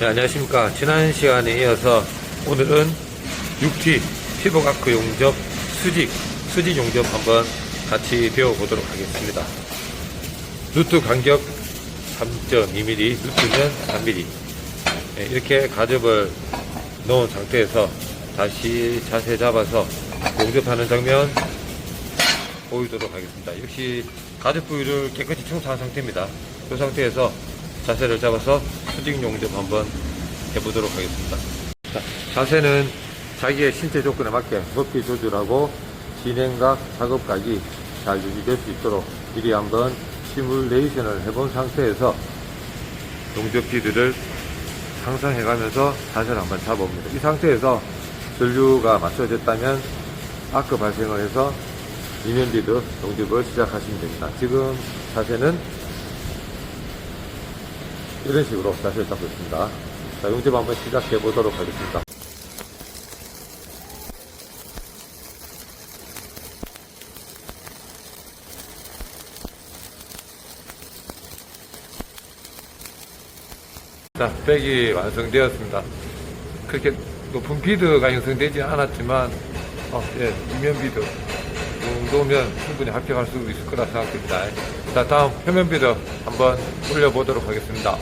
네, 안녕하십니까. 지난 시간에 이어서 오늘은 6T 피부가크 용접 수직, 수직 용접 한번 같이 배워보도록 하겠습니다. 루트 간격 3.2mm, 루트는 3mm. 네, 이렇게 가접을 넣은 상태에서 다시 자세 잡아서 용접하는 장면 보이도록 하겠습니다. 역시 가죽 부위를 깨끗이 청소한 상태입니다. 이 상태에서 자세를 잡아서 수직 용접 한번 해보도록 하겠습니다. 자, 자세는 자기의 신체 조건에 맞게 높이 조절하고 진행각, 작업각이 잘 유지될 수 있도록 미리 한번 시뮬레이션을 해본 상태에서 용접 비드를 상상해가면서 자세를 한번 잡아봅니다. 이 상태에서 전류가 맞춰졌다면 아크 발생을 해서 이면 비드 용접을 시작하시면 됩니다. 지금 자세는 이런 식으로 자세를 잡고 있습니다. 자, 용접 한번 시작해 보도록 하겠습니다. 자, 백이 완성되었습니다. 그렇게 높은 비드가 형성되지 않았지만, 어, 예, 이면 비드. 이 정도면 충분히 합격할 수 있을 거라 생각됩니다. 자, 다음 표면 비드 한번 올려보도록 하겠습니다.